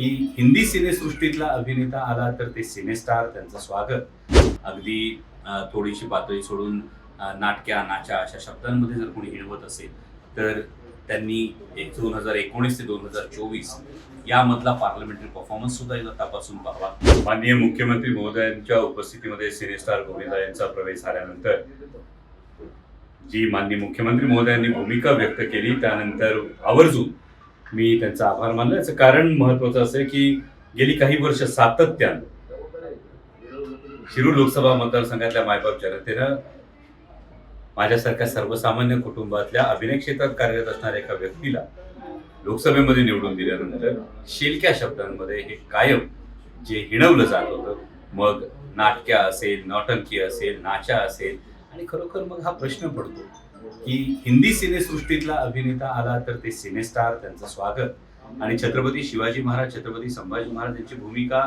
की हिंदी सिनेसृष्टीतला अभिनेता आला तर ते सिनेस्टार त्यांचं स्वागत. अगदी थोडीशी पातळी सोडून नाटक्या नाच्या अशा शब्दांमध्ये जर कोणी हिणवत असेल तर त्यांनी एक दोन हजार एकोणीस ते दोन हजार चोवीस यामधला पार्लमेंटरी परफॉर्मन्स सुद्धा एकदा तपासून पाहावा. माननीय मुख्यमंत्री महोदयांच्या उपस्थितीमध्ये सिनेस्टार गोविंदा यांचा प्रवेश झाल्यानंतर जी माननीय मुख्यमंत्री महोदयांनी भूमिका व्यक्त केली त्यानंतर आवर्जून मी त्यांचा आभार मानला याचं कारण महत्वाचं असं की गेली काही वर्ष सातत्यानं शिरूर लोकसभा मतदारसंघातल्या मायबाप जनतेनं माझ्यासारख्या सर्वसामान्य कुटुंबातल्या अभिनय क्षेत्रात कार्यरत असणाऱ्या एका व्यक्तीला लोकसभेमध्ये निवडून दिल्यानंतर शेलक्या शब्दांमध्ये हे कायम जे हिणवलं जात होतं मग नाटक्या असेल नौटंकी असेल नाचा असेल आणि खरोखर मग हा प्रश्न पडतो. की हिंदी सिनेसृष्टीतला अभिनेता आला तर ते सिनेस्टार त्यांचं स्वागत. आणि छत्रपती शिवाजी महाराज छत्रपती संभाजी महाराज यांची भूमिका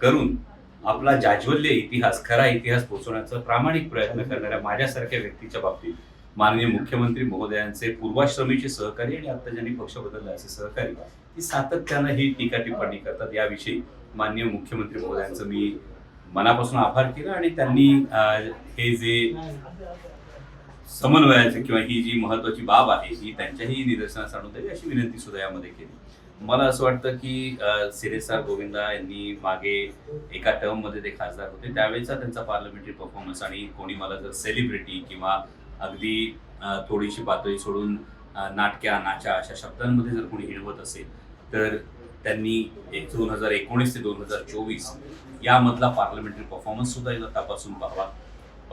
करून आपला जाज्वल्य इतिहास खरा इतिहास पोहोचवण्याचा प्रामाणिक प्रयत्न करणाऱ्या माझ्यासारख्या व्यक्तीच्या बाबतीत माननीय मुख्यमंत्री महोदयांचे पूर्वाश्रमीचे सहकारी आणि आता ज्यांनी पक्ष बदलला असे सहकारी ती सातत्यानं ही टीका टिप्पणी करतात. याविषयी माननीय मुख्यमंत्री महोदयांचं मी मनापासून आभार केला आणि त्यांनी हे जे समन्वयाचं किंवा ही जी महत्वाची बाब आहे ही त्यांच्याही निदर्शनास आणून द्यावी अशी विनंती सुद्धा यामध्ये केली. मला असं वाटतं की सिरेसार गोविंदा यांनी मागे एका टर्ममध्ये ते खासदार होते. त्यावेळेचा त्यांचा पार्लमेंटरी परफॉर्मन्स आणि कोणी मला जर सेलिब्रिटी किंवा अगदी थोडीशी पातळी सोडून नाटक्या नाच्या अशा शब्दांमध्ये जर कोणी हिणवत असेल तर त्यांनी एक दोन हजार एकोणीस ते दोन हजार चोवीस यामधला पार्लमेंटरी परफॉर्मन्स सुद्धा एकदा तपासून पाहावा.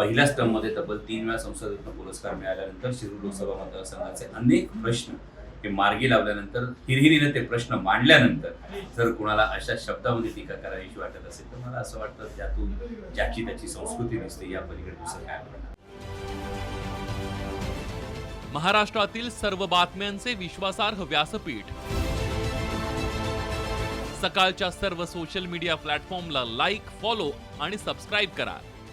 पहिल्याच टर्ममध्ये तब्बल तीन वेळा संसदरत्न पुरस्कार मिळाल्यानंतर शिरूर लोकसभा मतदारसंघाचे अनेक प्रश्न हे मार्गी लावल्यानंतर हिरहिरीनं ते प्रश्न मांडल्यानंतर जर कुणाला अशा शब्दामध्ये टीका करायची वाटत असेल तर मला असं वाटतं त्यातून ज्याची त्याची संस्कृती दिसते या पलीकडे दुसरं काय महाराष्ट्रातील सर्व बातम्यांचे विश्वासार्ह व्यासपीठ. सकाळच्या सर्व सोशल मीडिया प्लॅटफॉर्मला लाईक फॉलो आणि सबस्क्राईब करा.